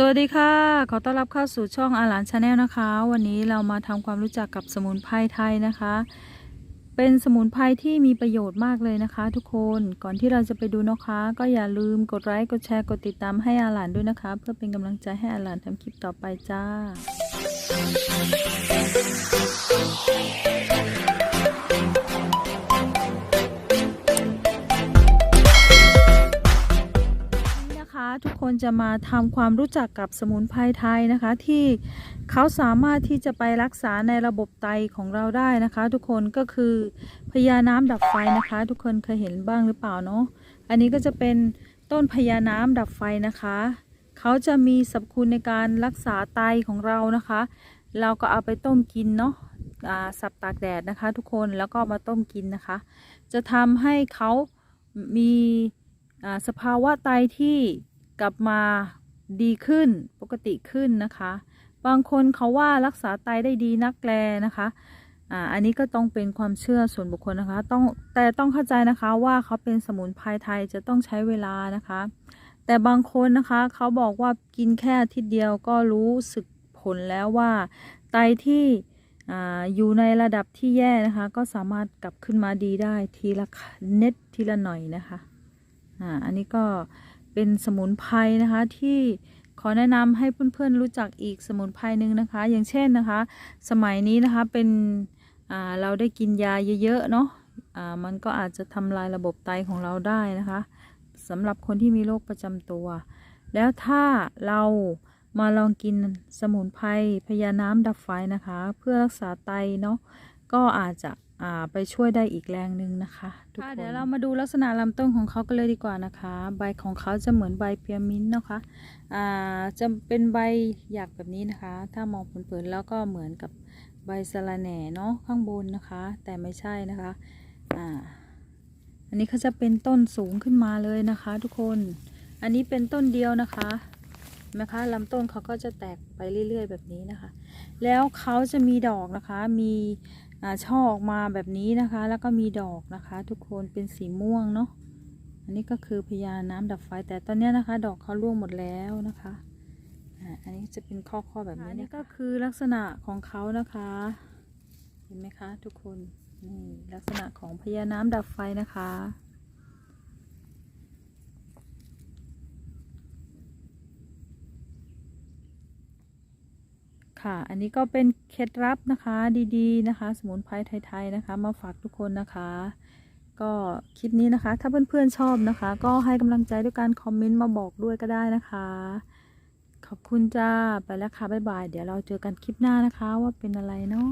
สวัสดีค่ะ ขอต้อนรับเข้าสู่ช่องอาหลานชาแนลนะคะ วันนี้เรามาทำความรู้จักกับสมุนไพรไทยนะคะ เป็นสมุนไพรที่มีประโยชน์มากเลยนะคะ ทุกคน ก่อนที่เราจะไปดูนะคะ ก็อย่าลืมกดไลค์ กดแชร์ กดติดตามให้อาหลานด้วยนะคะ เพื่อเป็นกำลังใจให้อาหลานทำคลิปต่อไปจ้า ทุกคนจะมาทำความรู้จักกับสมุนไพรไทยนะคะ ที่เขาสามารถที่จะไปรักษาในระบบไตของเราได้นะคะ ทุกคนก็คือพญาน้ำดับไฟนะคะ ทุกคนเคยเห็นบ้างหรือเปล่าเนาะอันนี้ก็จะเป็นต้นพญาน้ำดับไฟนะคะ เขาจะมีสรรพคุณในการรักษาไตของเรานะคะ เราก็เอาไปต้มกินเนาะสับตากแดดนะคะ ทุกคนแล้วก็มาต้มกินนะคะ จะทำให้เขามีสภาวะไตที่ กลับมาดีขึ้นปกติขึ้นนะคะ บางคนเขาว่ารักษาไตได้ดีนักแลนะคะอ่าอันนี้ก็ต้องเป็นความเชื่อส่วนบุคคลนะคะ ต้องแต่ต้องเข้าใจนะคะว่าเขาเป็นสมุนไพรไทยจะต้องใช้เวลานะคะ แต่บางคนนะคะเขาบอกว่ากินแค่อาทิตย์เดียวก็รู้สึกผลแล้วว่า ไตที่อ่าอยู่ในระดับที่แย่นะคะ ก็สามารถกลับขึ้นมาดีได้ทีละเน็ตทีละหน่อยนะคะอ่าอันนี้ก็ เป็นสมุนไพรนะคะที่ขอแนะนำให้เพื่อนๆรู้จักอีกสมุนไพรหนึ่งนะคะ อย่างเช่นนะคะ สมัยนี้นะคะเป็นเราได้กินยาเยอะๆเนาะอ่ามันก็อาจจะทำลายระบบไตของเราได้นะคะสำหรับคนที่มีโรคประจำตัว แล้วถ้าเรามาลองกินสมุนไพรพญาน้ำดับไฟนะคะ เพื่อรักษาไตเนาะก็อาจจะ ไปช่วยได้อีกแรงหนึ่งนะคะทุกคนเดี๋ยวเรามาดูลักษณะลำต้นของเขากันเลยดีกว่านะคะ ใบของเขาจะเหมือนใบเปียมินต์นะคะอ่าจะเป็นใบหยักแบบนี้นะคะ ถ้ามองเผินๆแล้วก็เหมือนกับใบสะระแหน่เนาะข้างบนนะคะ แต่ไม่ใช่นะคะอ่าอันนี้เขาจะเป็นต้นสูงขึ้นมาเลยนะคะ ทุกคน อันนี้เป็นต้นเดียวนะคะนะคะลำต้นเขาก็จะแตกไปเรื่อย ๆ แบบนี้นะคะ แล้วเขาจะมีดอกนะคะ มี ช่อออกมาแบบนี้นะคะ แล้วก็มีดอกนะคะ ทุกคนเป็นสีม่วงเนาะอันนี้ก็คือพญาน้ำดับไฟแต่ตอนนี้นะคะ ดอกเขาร่วงหมดแล้วนะคะอันนี้จะเป็นข้อข้อแบบนี้นี่ก็คือลักษณะของเขานะคะ เห็นไหมคะ ทุกคนนี่ลักษณะของพญาน้ำดับไฟนะคะ ค่ะ อันนี้ก็เป็นเคล็ดลับนะคะดีๆนะคะ สมุนไพรไทย ๆนะคะ มาฝากทุกคนนะคะ ก็คลิปนี้นะคะ ถ้าเพื่อนๆชอบนะคะ ก็ให้กำลังใจด้วยการคอมเมนต์มาบอกด้วยก็ได้นะคะ ขอบคุณจ้าไปแล้วค่ะบ๊ายบาย เดี๋ยวเราเจอกันคลิปหน้านะคะว่าเป็นอะไรเนาะ